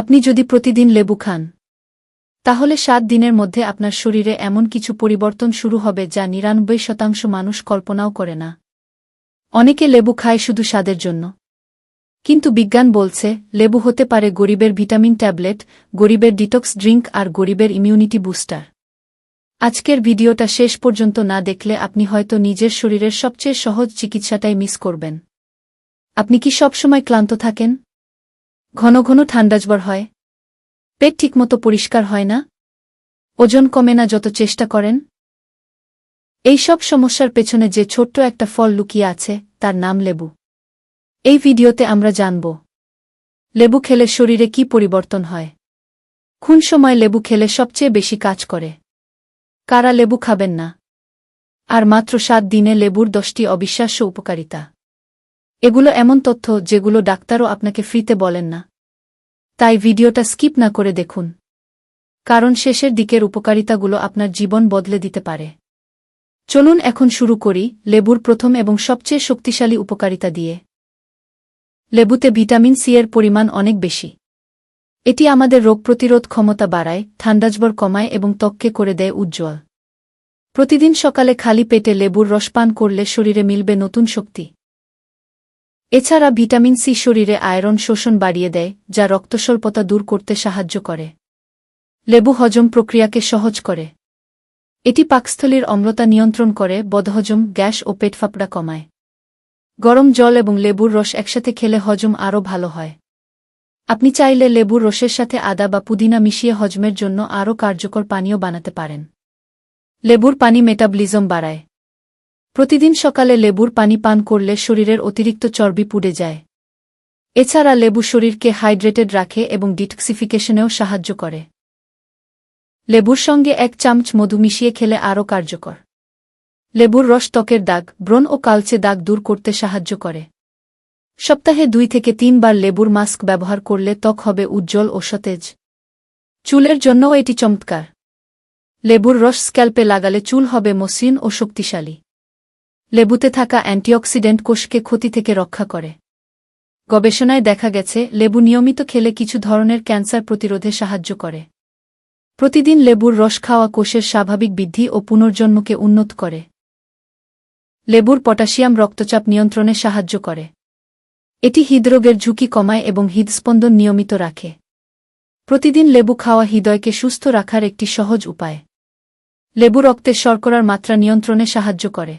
আপনি যদি প্রতিদিন লেবু খান, তাহলে সাত দিনের মধ্যে আপনার শরীরে এমন কিছু পরিবর্তন শুরু হবে যা নিরানব্বই শতাংশ মানুষ কল্পনাও করে না। অনেকে লেবু খায় শুধু স্বাদের জন্য। কিন্তু বিজ্ঞান বলছে, লেবু হতে পারে গরিবের ভিটামিন ট্যাবলেট, গরিবের ডিটক্স ড্রিঙ্ক আর গরিবের ইমিউনিটি বুস্টার। আজকের ভিডিওটা শেষ পর্যন্ত না দেখলে আপনি হয়তো নিজের শরীরের সবচেয়ে সহজ চিকিৎসাটাই মিস করবেন। আপনি কি সবসময় ক্লান্ত থাকেন? ঘন ঘন ঠান্ডাজ্বর হয়। পেট ঠিকমতো পরিষ্কার হয় না। ওজন কমে না যত চেষ্টা করেন। এই সব সমস্যার পেছনে যে ছোট্ট একটা ফল লুকিয়ে আছে, তার নাম লেবু। এই ভিডিওতে আমরা জানব, লেবু খেলে শরীরে কি পরিবর্তন হয়? খুন সময় লেবু খেলে সবচেয়ে বেশি কাজ করে? কারা লেবু খাবেন না? আর মাত্র সাত দিনে লেবুর দশটি অবিশ্বাস্য উপকারিতা। এগুলো এমন তথ্য যেগুলো ডাক্তারও আপনাকে ফ্রিতে বলেন না। তাই ভিডিওটা স্কিপ না করে দেখুন। কারণ শেষের দিকের উপকারিতাগুলো আপনার জীবন বদলে দিতে পারে। চলুন এখন শুরু করি লেবুর প্রথম এবং সবচেয়ে শক্তিশালী উপকারিতা দিয়ে। লেবুতে ভিটামিন সি এর পরিমাণ অনেক বেশি। এটি আমাদের রোগ প্রতিরোধ ক্ষমতা বাড়ায়, ঠান্ডাজ্বর কমায় এবং ত্বককে করে দেয় উজ্জ্বল। প্রতিদিন সকালে খালি পেটে লেবুর রস পান করলে শরীরে মিলবে নতুন শক্তি। এছাড়া ভিটামিন সি শরীরে আয়রন শোষণ বাড়িয়ে দেয়, যা রক্তস্বল্পতা দূর করতে সাহায্য করে। লেবু হজম প্রক্রিয়াকে সহজ করে। এটি পাকস্থলীর অম্লতা নিয়ন্ত্রণ করে বদহজম গ্যাস ও পেটফাপড়া কমায়। গরম জল এবং লেবুর রস একসাথে খেলে হজম আরও ভালো হয়। আপনি চাইলে লেবুর রসের সাথে আদা বা পুদিনা মিশিয়ে হজমের জন্য আরও কার্যকর পানীয় বানাতে পারেন। লেবুর পানি মেটাবলিজম বাড়ায়। প্রতিদিন সকালে লেবুর পানি পান করলে শরীরের অতিরিক্ত চর্বি পুড়ে যায়। এছাড়া লেবু শরীরকে হাইড্রেটেড রাখে এবং ডিটক্সিফিকেশনেও সাহায্য করে। লেবুর সঙ্গে এক চামচ মধু মিশিয়ে খেলে আরও কার্যকর। লেবুর রস ত্বকের দাগ, ব্রণ ও কালচে দাগ দূর করতে সাহায্য করে। সপ্তাহে দুই থেকে তিনবার লেবুর মাস্ক ব্যবহার করলে ত্বক হবে উজ্জ্বল ও সতেজ। চুলের জন্যও এটি চমৎকার। লেবুর রস স্ক্যাল্পে লাগালে চুল হবে মসৃণ ও শক্তিশালী। লেবুতে থাকা অ্যান্টিঅক্সিডেন্ট কোষকে ক্ষতি থেকে রক্ষা করে। গবেষণায় দেখা গেছে, লেবু নিয়মিত খেলে কিছু ধরনের ক্যান্সার প্রতিরোধে সাহায্য করে। প্রতিদিন লেবুর রস খাওয়া কোষের স্বাভাবিক বৃদ্ধি ও পুনর্জন্মকে উন্নত করে। লেবুর পটাশিয়াম রক্তচাপ নিয়ন্ত্রণে সাহায্য করে। এটি হৃদরোগের ঝুঁকি কমায় এবং হৃদস্পন্দন নিয়মিত রাখে। প্রতিদিন লেবু খাওয়া হৃদয়কে সুস্থ রাখার একটি সহজ উপায়। লেবু রক্তের শর্করার মাত্রা নিয়ন্ত্রণে সাহায্য করে।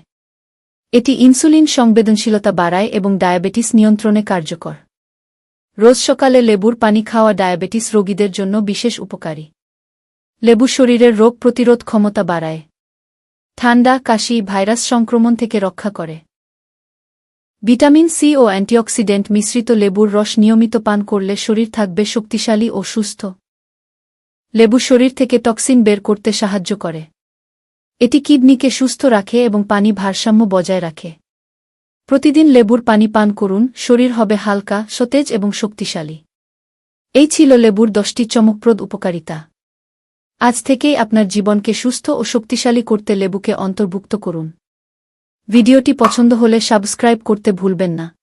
এটি ইনসুলিন সংবেদনশীলতা বাড়ায় এবং ডায়াবেটিস নিয়ন্ত্রণে কার্যকর। রোজ সকালে লেবুর পানি খাওয়া ডায়াবেটিস রোগীদের জন্য বিশেষ উপকারী। লেবু শরীরের রোগ প্রতিরোধ ক্ষমতা বাড়ায়। ঠান্ডা, কাশি, ভাইরাস সংক্রমণ থেকে রক্ষা করে। ভিটামিন সি ও অ্যান্টিঅক্সিডেন্ট মিশ্রিত লেবুর রস নিয়মিত পান করলে শরীর থাকবে শক্তিশালী ও সুস্থ। লেবু শরীর থেকে টক্সিন বের করতে সাহায্য করে। এটি কিডনিকে সুস্থ রাখে এবং পানি ভারসাম্য বজায় রাখে। প্রতিদিন লেবুর পানি পান করুন, শরীর হবে হালকা, সতেজ এবং শক্তিশালী। এই ছিল লেবুর দশটি চমকপ্রদ উপকারিতা। আজ থেকেই আপনার জীবনকে সুস্থ ও শক্তিশালী করতে লেবুকে অন্তর্ভুক্ত করুন। ভিডিওটি পছন্দ হলে সাবস্ক্রাইব করতে ভুলবেন না।